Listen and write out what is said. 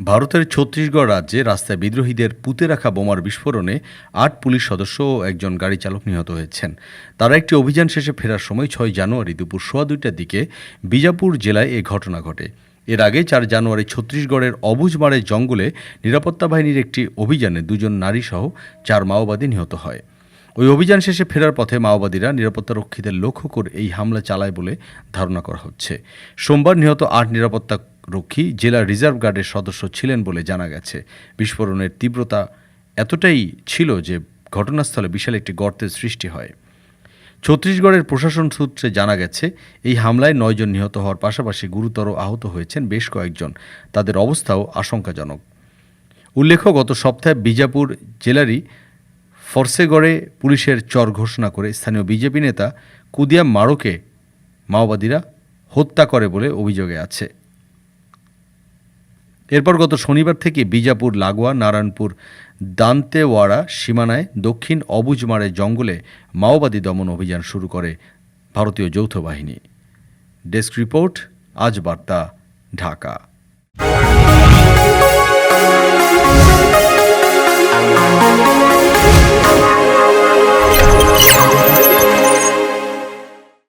ভারতের ছত্তিশগড় রাজ্যে রাস্তায় বিদ্রোহীদের পুঁতে রাখা বোমার বিস্ফোরণে আট পুলিশ সদস্য ও একজন গাড়ি চালক নিহত হয়েছেন। তারা একটি অভিযান শেষে ফেরার সময় ছয় জানুয়ারি দুপুর সোয়া দুইটার দিকে বিজাপুর জেলায় এ ঘটনা ঘটে। এর আগে চার জানুয়ারি ছত্তিশগড়ের অবুজমারের জঙ্গলে নিরাপত্তা বাহিনীর একটি অভিযানে দুজন নারীসহ চার মাওবাদী নিহত হয়। ওই অভিযান শেষে ফেরার পথে মাওবাদীরা নিরাপত্তারক্ষীদের লক্ষ্য করে এই হামলা চালায় বলে ধারণা করা হচ্ছে। সোমবার নিহত আট নিরাপত্তা রক্ষী জেলা রিজার্ভ গার্ডের সদস্য ছিলেন বলে জানা গেছে। বিস্ফোরণের তীব্রতা এতটাই ছিল যে ঘটনাস্থলে বিশাল একটি গর্তের সৃষ্টি হয়। ছত্তিশগড়ের প্রশাসন সূত্রে জানা গেছে, এই হামলায় নয়জন নিহত হওয়ার পাশাপাশি গুরুতর আহত হয়েছেন বেশ কয়েকজন। তাদের অবস্থাও আশঙ্কাজনক। উল্লেখ্য, গত সপ্তাহে বিজাপুর জেলারই ফরসেগড়ে পুলিশের চর ঘোষণা করে স্থানীয় বিজেপি নেতা কুদিয়াম মারোকে মাওবাদীরা হত্যা করে বলে অভিযোগে আছে। এরপর গত শনিবার থেকে বিজাপুর, লাগোয়া, নারায়ণপুর, দান্তেওয়াড়া সীমানায় দক্ষিণ অবুজমারের জঙ্গলে মাওবাদী দমন অভিযান শুরু করে ভারতীয় যৌথ বাহিনী। ডেস্ক রিপোর্ট, আজ বার্তা, ঢাকা।